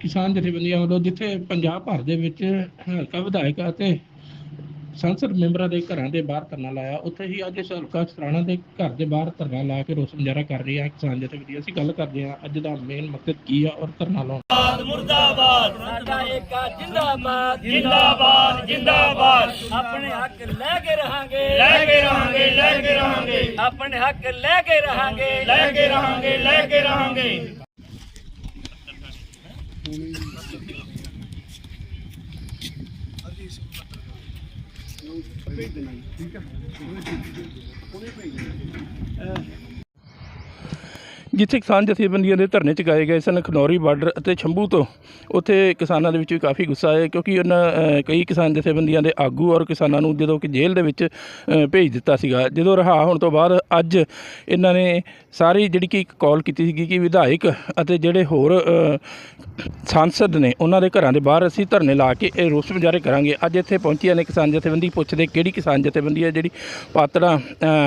ਕਿਸਾਨ ਜਥੇਬੰਦੀਆਂ ਵੱਲੋਂ ਜਿੱਥੇ ਪੰਜਾਬ ਭਰ ਦੇ ਵਿੱਚ ਹਲਕਾ ਵਿਧਾਇਕ ਅਤੇ ਸੰਸਦ ਮੈਂਬਰਾਂ ਦੇ ਘਰਾਂ ਦੇ ਬਾਹਰ ਧਰਨਾ ਲਾਇਆ ਉੱਥੇ ਹੀ ਅੱਜ ਇਸ ਹਲਕਾ ਸਰਾਣਾ ਦੇ ਘਰ ਦੇ ਬਾਹਰ ਧਰਨਾ ਲਾ ਕੇ ਰੋਸ ਮੁਜ਼ਾਹਰਾ ਕਰ ਰਹੀ ਹੈ ਕਿਸਾਨ ਜਥੇਬੰਦੀਆਂ। ਅਸੀਂ ਗੱਲ ਕਰਦੇ ਹਾਂ ਅੱਜ ਦਾ ਮੇਨ ਮਕਸਦ ਕੀ ਆ ਔਰ ਧਰਨਾ ਲਾਉਣ ਮੁਰਦਾਬਾਦ। ਸਾਡਾ ਏਕਾ ਜਿੰਦਾਬਾਦ। ਜਿੰਦਾਬਾਦ ਜਿੰਦਾਬਾਦ। ਆਪਣੇ ਹੱਕ ਲੈ ਕੇ ਰਹਾਂਗੇ। ਲੈ ਕੇ ਰਹਾਂਗੇ ਲੈ ਕੇ ਰਹਾਂਗੇ। ਆਪਣੇ ਹੱਕ ਲੈ ਕੇ ਰਹਾਂਗੇ। ਲੈ ਕੇ ਰਹਾਂਗੇ ਲੈ ਕੇ ਰਹਾਂਗੇ। ਭੇਜ ਦੇਣਾ ਠੀਕ ਹੈ? ਉਹਨੇ ਭੇਜ ਦੇਣਾ ਜਿੱਥੇ ਕਿਸਾਨ ਜਥੇਬੰਦੀਆਂ ਦੇ ਧਰਨੇ ਚੁਕਾਏ ਗਏ ਸਨ ਖਨੌਰੀ ਬਾਰਡਰ ਅਤੇ ਛੰਭੂ ਤੋਂ ਉੱਥੇ ਕਿਸਾਨਾਂ ਦੇ ਵਿੱਚ ਵੀ ਕਾਫੀ ਗੁੱਸਾ ਹੈ ਕਿਉਂਕਿ ਉਹਨਾਂ ਕਈ ਕਿਸਾਨ ਜਥੇਬੰਦੀਆਂ ਦੇ ਆਗੂ ਔਰ ਕਿਸਾਨਾਂ ਨੂੰ ਜਦੋਂ ਕਿ ਜੇਲ੍ਹ ਦੇ ਵਿੱਚ ਭੇਜ ਦਿੱਤਾ ਸੀਗਾ। ਜਦੋਂ ਰਿਹਾ ਹੋਣ ਤੋਂ ਬਾਅਦ ਅੱਜ ਇਹਨਾਂ ਨੇ ਸਾਰੀ ਜਿਹੜੀ ਕਿ ਇੱਕ ਕਾਲ ਕੀਤੀ ਸੀਗੀ ਕਿ ਵਿਧਾਇਕ ਅਤੇ ਜਿਹੜੇ ਹੋਰ ਅ, ਸਾਂਸਦ ਨੇ ਉਹਨਾਂ ਦੇ ਘਰਾਂ ਦੇ ਬਾਹਰ ਅਸੀਂ ਧਰਨੇ ਲਾ ਕੇ ਇਹ ਰੋਸ ਮੁਜ਼ਾਹਰੇ ਕਰਾਂਗੇ। ਅੱਜ ਇੱਥੇ ਪਹੁੰਚੀਆਂ ਨੇ ਕਿਸਾਨ ਜਥੇਬੰਦੀ ਪੁੱਛਦੇ ਕਿਹੜੀ ਕਿਸਾਨ ਜਥੇਬੰਦੀ ਹੈ ਜਿਹੜੀ ਪਾਤੜਾ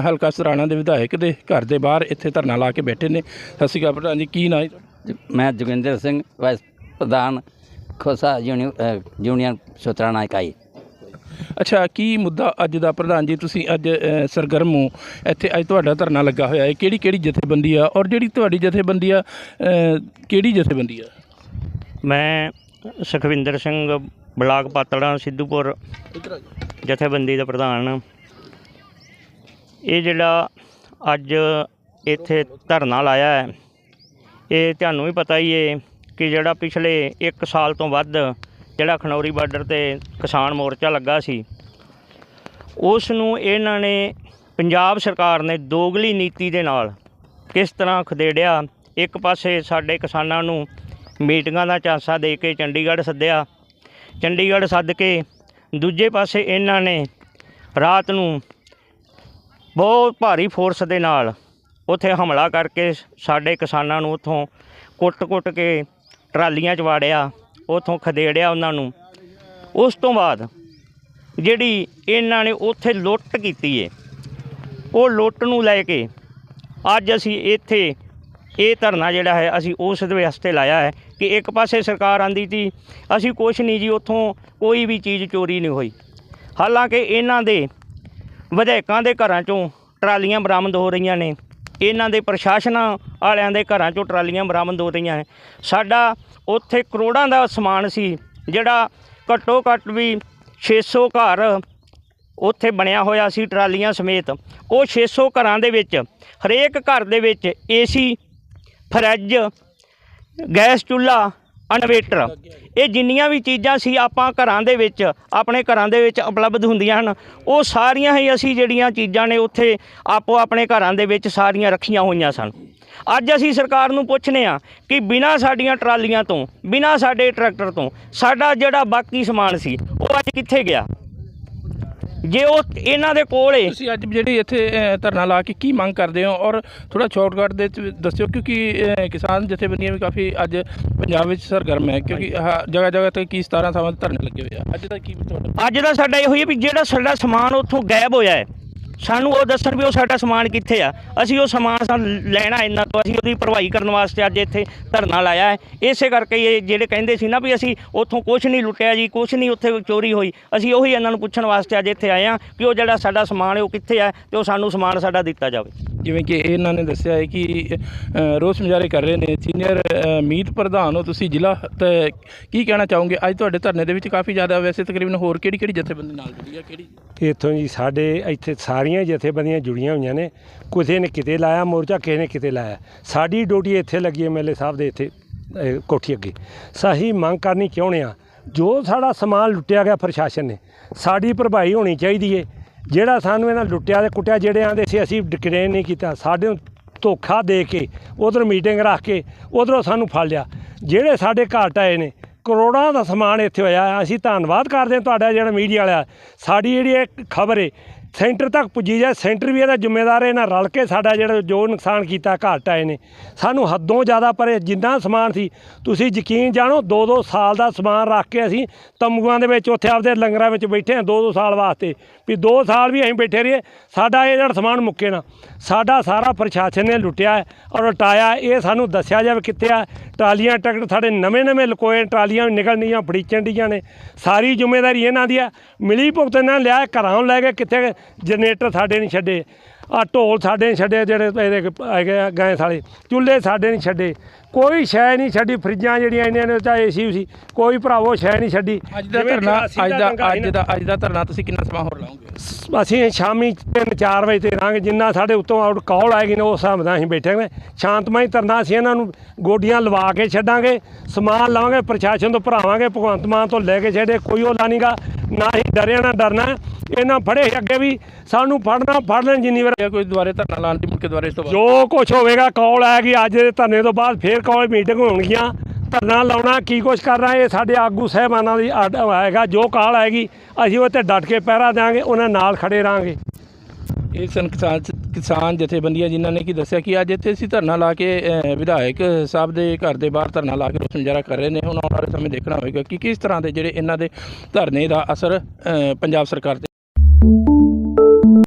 ਹਲਕਾ ਸਰਾਣਾ ਦੇ ਵਿਧਾਇਕ ਦੇ ਘਰ ਦੇ ਬਾਹਰ ਇੱਥੇ ਧਰਨਾ ਲਾ ਕੇ ਬੈਠੇ ਨੇ। ਸਤਿ ਸ਼੍ਰੀ ਅਕਾਲ ਪ੍ਰਧਾਨ ਜੀ ਕੀ ਨਾਂ ਹੈ ਤੁਹਾਡਾ? ਮੈਂ ਜੋਗਿੰਦਰ ਸਿੰਘ ਵਾਈਸ ਪ੍ਰਧਾਨ ਖੋਸਾ ਯੂਨੀ- ਅ, ਯੂਨੀਅਨ ਸੁਤਰਾਣਾ ਇਕਾਈ ਅੱਛਾ ਕੀ ਮੁੱਦਾ ਅੱਜ ਦਾ ਪ੍ਰਧਾਨ ਜੀ? ਤੁਸੀਂ ਅੱਜ ਅ, ਸਰਗਰਮ ਹੋ। ਇੱਥੇ ਅੱਜ ਤੁਹਾਡਾ ਧਰਨਾ ਲੱਗਾ ਹੋਇਆ ਹੈ। ਕਿਹੜੀ ਕਿਹੜੀ ਜਥੇਬੰਦੀ ਆ? ਔਰ ਜਿਹੜੀ ਤੁਹਾਡੀ ਜਥੇਬੰਦੀ ਆ ਅ, ਕਿਹੜੀ ਜਥੇਬੰਦੀ ਆ? ਮੈਂ ਸੁਖਵਿੰਦਰ ਸਿੰਘ ਬਲਾਕ ਪਾਤੜਾ ਸਿੱਧੂਪੁਰ ਜਥੇਬੰਦੀ ਦਾ ਪ੍ਰਧਾਨ। ਇਹ ਜਿਹੜਾ ਅੱਜ ਇੱਥੇ ਧਰਨਾ ਲਾਇਆ ਹੈ। ਇਹ ਤੁਹਾਨੂੰ ਵੀ ਪਤਾ ਹੀ ਹੈ ਕਿ ਜਿਹੜਾ ਪਿਛਲੇ 1 ਸਾਲ ਤੋਂ ਵੱਧ ਜਿਹੜਾ ਖਨੌਰੀ ਬਾਰਡਰ ਤੇ ਕਿਸਾਨ ਮੋਰਚਾ ਲੱਗਾ ਸੀ ਉਸ ਨੂੰ ਇਹਨਾਂ ਨੇ ਪੰਜਾਬ ਸਰਕਾਰ ਨੇ ਦੋਗਲੀ ਨੀਤੀ ਦੇ ਨਾਲ ਕਿਸ ਤਰ੍ਹਾਂ ਖਦੇੜਿਆ, ਇੱਕ ਪਾਸੇ ਸਾਡੇ ਕਿਸਾਨਾਂ ਨੂੰ ਮੀਟਿੰਗਾਂ ਦਾ ਚਾਂਸਾ ਦੇ ਕੇ ਚੰਡੀਗੜ੍ਹ ਸੱਦਿਆ, ਚੰਡੀਗੜ੍ਹ ਸੱਦ ਕੇ ਦੂਜੇ ਪਾਸੇ ਇਹਨਾਂ ਨੇ ਰਾਤ ਨੂੰ ਬਹੁਤ ਭਾਰੀ ਫੋਰਸ ਦੇ ਨਾਲ ਉੱਥੇ ਹਮਲਾ ਕਰਕੇ ਸਾਡੇ ਕਿਸਾਨਾਂ ਨੂੰ ਉੱਥੋਂ ਕੁੱਟ-ਕੁੱਟ ਕੇ ਟਰਾਲੀਆਂ 'ਚ ਵਾੜਿਆ, ਉੱਥੋਂ ਖਦੇੜਿਆ ਉਹਨਾਂ ਨੂੰ। ਉਸ ਤੋਂ ਬਾਅਦ ਜਿਹੜੀ ਇਹਨਾਂ ਨੇ ਉੱਥੇ ਲੁੱਟ ਕੀਤੀ ਏ, ਉਹ ਲੁੱਟ ਨੂੰ ਲੈ ਕੇ ਅੱਜ ਅਸੀਂ ਇੱਥੇ ਇਹ ਧਰਨਾ ਜਿਹੜਾ ਹੈ, ਅਸੀਂ ਉਸ ਦੇ ਵਾਸਤੇ ਲਾਇਆ ਹੈ ਕਿ ਇੱਕ ਪਾਸੇ ਸਰਕਾਰ ਆਂਦੀ ਸੀ, ਅਸੀਂ ਕੁਛ ਨਹੀਂ ਜੀ, ਉੱਥੋਂ ਕੋਈ ਵੀ ਚੀਜ਼ ਚੋਰੀ ਨਹੀਂ ਹੋਈ। ਹਾਲਾਂਕਿ ਇਹਨਾਂ ਦੇ ਵਿਧਾਇਕਾਂ ਦੇ ਘਰਾਂ ਚੋਂ ਟਰਾਲੀਆਂ ਬਰਾਮਦ ਹੋ ਰਹੀਆਂ ਨੇ ਇਹਨਾਂ ਦੇ ਪ੍ਰਸ਼ਾਸਨਾਂ ਵਾਲਿਆਂ ਦੇ ਘਰਾਂ ਚੋਂ ਟਰਾਲੀਆਂ ਬਰਾਮਦ ਹੋ ਰਹੀਆਂ ਹੈ ਸਾਡਾ ਉੱਥੇ ਕਰੋੜਾਂ ਦਾ ਸਮਾਨ ਸੀ, ਜਿਹੜਾ ਘੱਟੋ ਘੱਟ ਵੀ 600 ਘਰ ਉੱਥੇ ਬਣਿਆ ਹੋਇਆ ਸੀ ਟਰਾਲੀਆਂ ਸਮੇਤ। ਉਹ 600 ਘਰਾਂ ਦੇ ਵਿੱਚ, ਹਰੇਕ ਘਰ ਦੇ ਵਿੱਚ ਏਸੀ, ਫਰਿੱਜ, ਗੈਸ ਚੁੱਲ੍ਹਾ ਇਨਵੇਟਰ ਇਹ ਜਿੰਨੀਆਂ ਵੀ ਚੀਜ਼ਾਂ ਸੀ ਆਪਾਂ ਘਰਾਂ ਦੇ ਵਿੱਚ, ਆਪਣੇ ਘਰਾਂ ਦੇ ਵਿੱਚ ਉਪਲਬਧ ਹੁੰਦੀਆਂ ਹਨ। ਉਹ ਸਾਰੀਆਂ ਹੀ ਅਸੀਂ ਜਿਹੜੀਆਂ ਚੀਜ਼ਾਂ ਨੇ ਉੱਥੇ ਆਪੋ ਆਪਣੇ ਘਰਾਂ ਦੇ ਵਿੱਚ ਸਾਰੀਆਂ ਰੱਖੀਆਂ ਹੋਈਆਂ ਸਨ। ਅੱਜ ਅਸੀਂ ਸਰਕਾਰ ਨੂੰ ਪੁੱਛਨੇ ਆ ਕਿ ਬਿਨਾਂ ਸਾਡੀਆਂ ਟਰਾਲੀਆਂ ਤੋਂ, ਬਿਨਾਂ ਸਾਡੇ ਟਰੈਕਟਰ ਤੋਂ, ਸਾਡਾ ਜਿਹੜਾ ਬਾਕੀ ਸਮਾਨ ਸੀ, ਉਹ ਅੱਜ ਕਿੱਥੇ ਗਿਆ? ਜੇ ਉਹ ਇਹਨਾਂ ਦੇ ਕੋਲ ਏ। ਤੁਸੀਂ ਅੱਜ ਜਿਹੜੀ ਇੱਥੇ ਧਰਨਾ ਲਾ ਕੇ ਕੀ ਮੰਗ ਕਰਦੇ ਹੋ? ਔਰ ਥੋੜਾ ਸ਼ਾਰਟਕਟ ਦੇ ਵਿੱਚ ਦੱਸਿਓ ਕਿਉਂਕਿ ਅ, ਕਿਸਾਨ ਜਥੇਬੰਦੀਆਂ ਵੀ ਕਾਫੀ ਅੱਜ ਪੰਜਾਬ ਵਿੱਚ ਸਰਗਰਮ ਹੈ ਕਿਉਂਕਿ ਜਗ੍ਹਾ ਜਗ੍ਹਾ ਤੇ ਕੀ 17 ਥਾਵਾਂ ਤੇ ਧਰਨੇ ਲੱਗੇ ਹੋਏ ਆ। ਅੱਜ ਦਾ ਕੀ ਤੁਹਾਡਾ ਅੱਜ ਦਾ ਸਾਡਾ ਇਹੋ ਹੀ ਹੈ ਵੀ ਜਿਹੜਾ ਸਾਡਾ ਸਮਾਨ ਉੱਥੋਂ ਗਾਇਬ ਹੋਇਆ ਹੈ ਸਾਨੂੰ ਉਹ ਦੱਸਣ ਵੀ ਉਹ ਸਾਡਾ ਸਮਾਨ ਕਿੱਥੇ ਆ? ਅਸੀਂ ਉਹ ਸਮਾਨ ਸਾਨੂੰ ਲੈਣਾ ਇਹਨਾਂ ਤੋਂ ਅਸੀਂ ਉਹਦੀ ਭਰਵਾਈ ਕਰਨ ਵਾਸਤੇ ਅੱਜ ਇੱਥੇ ਧਰਨਾ ਲਾਇਆ ਹੈ। ਇਸੇ ਕਰਕੇ ਹੀ ਇਹ ਜਿਹੜੇ ਕਹਿੰਦੇ ਸੀ ਨਾ ਵੀ ਅਸੀਂ ਉੱਥੋਂ ਕੁਝ ਨਹੀਂ ਲੁੱਟਿਆ ਜੀ ਕੁਝ ਨਹੀਂ ਉੱਥੇ ਚੋਰੀ ਹੋਈ ਅਸੀਂ ਉਹੀ ਇਹਨਾਂ ਨੂੰ ਪੁੱਛਣ ਵਾਸਤੇ ਅੱਜ ਇੱਥੇ ਆਏ ਹਾਂ ਕਿ ਉਹ ਜਿਹੜਾ ਸਾਡਾ ਸਮਾਨ ਹੈ ਉਹ ਕਿੱਥੇ ਹੈ ਤੇ ਉਹ ਸਾਨੂੰ ਸਮਾਨ ਸਾਡਾ ਦਿੱਤਾ ਜਾਵੇ। ਜਿਵੇਂ ਕਿ ਇਹਨਾਂ ਨੇ ਦੱਸਿਆ ਹੈ ਕਿ ਰੋਸ ਮੁਜ਼ਾਹਰੇ ਕਰ ਰਹੇ ਨੇ। ਸੀਨੀਅਰ ਮੀਤ ਪ੍ਰਧਾਨ ਹੋ ਤੁਸੀਂ ਜ਼ਿਲ੍ਹਾ ਤੇ ਕੀ ਕਹਿਣਾ ਚਾਹੋਗੇ? ਅੱਜ ਤੁਹਾਡੇ ਧਰਨੇ ਦੇ ਵਿੱਚ ਕਾਫੀ ਜ਼ਿਆਦਾ ਵੈਸੇ ਤਕਰੀਬਨ ਹੋਰ ਕਿਹੜੀ ਕਿਹੜੀ ਜਥੇਬੰਦੀ ਨਾਲ ਜੁੜੀ ਆ ਕਿਹੜੀ? ਇੱਥੋਂ ਜੀ ਸਾਡੇ ਇੱਥੇ ਸਾਰੀਆਂ ਜਥੇਬੰਦੀਆਂ ਜੁੜੀਆਂ ਹੋਈਆਂ ਨੇ। ਕਿਸੇ ਨੇ ਕਿਤੇ ਲਾਇਆ, ਮੋਰਚਾ ਕਿਸੇ ਨੇ ਕਿਤੇ ਲਾਇਆ। ਸਾਡੀ ਡਿਊਟੀ ਇੱਥੇ ਲੱਗੀ ਐਮਐਲਏ ਸਾਹਿਬ ਦੇ ਇੱਥੇ ਕੋਠੀ ਅੱਗੇ। ਸਹੀ ਮੰਗ ਕਰਨੀ ਚਾਹੁੰਦੇ ਆ? ਜੋ ਸਾਡਾ ਸਮਾਨ ਲੁੱਟਿਆ ਗਿਆ ਪ੍ਰਸ਼ਾਸਨ ਨੇ, ਸਾਡੀ ਭਰਪਾਈ ਹੋਣੀ ਚਾਹੀਦੀ ਏ। ਜਿਹੜਾ ਸਾਨੂੰ ਇਹਨਾਂ ਲੁੱਟਿਆ ਤੇ ਕੁੱਟਿਆ, ਜਿਹੜੇ ਆਂਦੇ ਸੀ ਅਸੀਂ ਡਿਕਲੇਰ ਨਹੀਂ ਕੀਤਾ, ਸਾਡੇ ਨੂੰ ਧੋਖਾ ਦੇ ਕੇ, ਉਧਰ ਮੀਟਿੰਗ ਰੱਖ ਕੇ, ਉਧਰੋਂ ਸਾਨੂੰ ਫੜ ਲਿਆ। ਜਿਹੜੇ ਸਾਡੇ ਘਰ ਆਏ ਨੇ, ਕਰੋੜਾਂ ਦਾ ਸਮਾਨ ਇੱਥੇ ਹੋਇਆ, ਅਸੀਂ ਧੰਨਵਾਦ ਕਰਦੇ ਹਾਂ ਤੁਹਾਡਾ ਜਿਹੜਾ ਮੀਡੀਆ ਵਾਲਾ ਸਾਡੀ ਜਿਹੜੀ ਇਹ ਖਬਰ ਹੈ ਸੈਂਟਰ ਤੱਕ ਪੁੱਜੀ ਜਾਏ, ਸੈਂਟਰ ਵੀ ਇਹਦਾ ਜ਼ਿੰਮੇਦਾਰ ਹੈ, ਇਹਨਾਂ ਰਲ ਕੇ ਸਾਡਾ ਜਿਹੜਾ ਜੋ ਨੁਕਸਾਨ ਕੀਤਾ, ਘਾਟ ਆਏ ਨੇ। ਸਾਨੂੰ ਹੱਦੋਂ ਜ਼ਿਆਦਾ ਪਰ ਜਿੰਨਾ ਸਮਾਨ ਸੀ, ਤੁਸੀਂ ਯਕੀਨ ਜਾਣੋ 2-2 ਸਾਲ ਦਾ ਸਮਾਨ ਰੱਖ ਕੇ ਅਸੀਂ ਤੰਬੂਆਂ ਦੇ ਵਿੱਚ ਉੱਥੇ ਆਪਦੇ ਲੰਗਰਾਂ ਵਿੱਚ ਬੈਠੇ ਹਾਂ 2-2 ਸਾਲ ਵਾਸਤੇ। ਵੀ 2 ਸਾਲ ਵੀ ਅਸੀਂ ਬੈਠੇ ਰਹੀਏ, ਸਾਡਾ ਇਹ ਜਿਹੜਾ ਸਮਾਨ ਮੁੱਕੇ ਨਾ, ਸਾਡਾ ਸਾਰਾ ਪ੍ਰਸ਼ਾਸਨ ਨੇ ਲੁੱਟਿਆ ਔਰ ਲੁਟਾਇਆ ਇਹ ਸਾਨੂੰ ਦੱਸਿਆ ਜਾਵੇ ਕਿੱਥੇ ਆ, ਟਰਾਲੀਆਂ ਟਰੈਕਟਰ ਸਾਡੇ ਨਵੇਂ-ਨਵੇਂ ਲਕੋਏ ਟਰਾਲੀਆਂ ਵੀ ਨਿਕਲਣੀਆਂ ਫੜੀਚਣ ਦੀਆਂ ਨੇ। ਸਾਰੀ ਜ਼ਿੰਮੇਵਾਰੀ ਇਹਨਾਂ ਦੀ ਆ ਮਿਲੀ ਭੁਗਤ ਇਹਨਾਂ ਨੇ ਲਿਆ, ਘਰਾਂ ਲੈ ਕੇ ਕਿੱਥੇ ਜਨਰੇਟਰ ਸਾਡੇ ਨਹੀਂ ਛੱਡੇ ਆ ਢੋਲ ਸਾਡੇ ਨਹੀਂ ਛੱਡੇ ਜਿਹੜੇ ਇਹਦੇ ਹੈਗੇ ਆ ਗੈਸ ਵਾਲੇ, ਚੁੱਲ੍ਹੇ ਸਾਡੇ ਨਹੀਂ ਛੱਡੇ। ਕੋਈ ਸ਼ੈ ਨਹੀਂ ਛੱਡੀ ਫਰਿੱਜਾਂ ਜਿਹੜੀਆਂ ਇਹਨਾਂ ਨੇ ਚਾਹੇ ਏਸੀ ਸੀ ਕੋਈ ਭਰਾਵੋ ਸ਼ੈ ਨਹੀਂ ਛੱਡੀ। ਅੱਜ ਦਾ ਜਿਵੇਂ ਧਰਨਾ 84 ਅੱਜ ਦਾ ਦੰਗਾ ਅੱਜ ਦਾ ਅੱਜ ਦਾ ਧਰਨਾ ਤੁਸੀਂ ਕਿੰਨਾ ਸਮਾਂ ਹੋਰ ਲਾਓਗੇ? ਅਸੀਂ ਸ਼ਾਮੀ 3-4 ਵਜੇ ਤੇ ਰਾਂਗੇ ਜਿੰਨਾ ਸਾਡੇ ਉੱਤੋਂ ਆਊਟ ਕਾਲ ਆਏਗੀ ਨਾ ਉਸ ਹਿਸਾਬ ਨਾਲ ਅਸੀਂ ਬੈਠਾਂਗੇ ਸ਼ਾਂਤਮਈ ਧਰਨਾ ਅਸੀਂ ਇਹਨਾਂ ਨੂੰ ਗੋਡੀਆਂ ਲਵਾ ਕੇ ਛੱਡਾਂਗੇ ਸਮਾਨ ਲਵਾਂਗੇ ਪ੍ਰਸ਼ਾਸਨ ਤੋਂ ਭਰਾਵਾਂਗੇ ਭਗਵੰਤ ਮਾਨ ਤੋਂ ਲੈ ਕੇ ਛੱਡੇ ਕੋਈ ਉਹ ਨਹੀਂਗਾ ਨਾ ਹੀ ਡਰਿਆ ਨਾ ਡਰਨਾ। ਇਹਨਾਂ ਫੜੇ ਅੱਗੇ ਵੀ ਸਾਨੂੰ ਫੜਨਾ ਫੜ ਲੈਣ ਜਿੰਨੀ ਵਾਰ ਜਾਂ ਕੋਈ ਦੁਬਾਰੇ ਧਰਨਾ ਲਾਉਣ ਦੀ ਮੁੜ ਕੇ ਦੁਬਾਰੇ ਇਸ ਤੋਂ ਬਾਅਦ? ਜੋ ਕੁਝ ਹੋਵੇਗਾ ਕਾਲ ਆਏਗੀ ਅੱਜ ਦੇ ਧਰਨੇ ਤੋਂ ਬਾਅਦ ਫੇਰ ਕਾਲ ਮੀਟਿੰਗ ਹੋਣਗੀਆਂ। ਧਰਨਾ ਲਾਉਣਾ ਕੀ ਕੁਝ ਕਰਨਾ ਇਹ ਸਾਡੇ ਆਗੂ ਸਹਿਬਾਨਾਂ ਦੀ ਆਏਗਾ ਜੋ ਕਾਲ ਆਏਗੀ ਅਸੀਂ ਉਹ ਤੇ ਡਟ ਕੇ ਪਹਿਰਾ ਦੇਵਾਂਗੇ ਉਹਨਾਂ ਨਾਲ ਖੜੇ ਰਹਾਂਗੇ। ਇਹ ਸਨ ਕਿਸਾਨ ਕਿਸਾਨ ਜਥੇਬੰਦੀਆਂ ਜਿਨ੍ਹਾਂ ਨੇ ਕੀ ਦੱਸਿਆ ਕਿ ਅੱਜ ਇੱਥੇ ਅਸੀਂ ਧਰਨਾ ਲਾ ਕੇ ਵਿਧਾਇਕ ਸਾਹਿਬ ਦੇ ਘਰ ਦੇ ਬਾਹਰ ਧਰਨਾ ਲਾ ਕੇ ਰੋਸ ਮੁਜ਼ਾਹਰਾ ਕਰ ਰਹੇ ਨੇ। ਹੁਣ ਆਉਣ ਵਾਲੇ ਸਮੇਂ ਦੇਖਣਾ ਹੋਵੇਗਾ ਕਿ ਕਿਸ ਤਰ੍ਹਾਂ ਦੇ ਜਿਹੜੇ ਇਹਨਾਂ ਦੇ ਧਰਨੇ ਦਾ ਅਸਰ ਅ, ਪੰਜਾਬ ਸਰਕਾਰ ਤੇ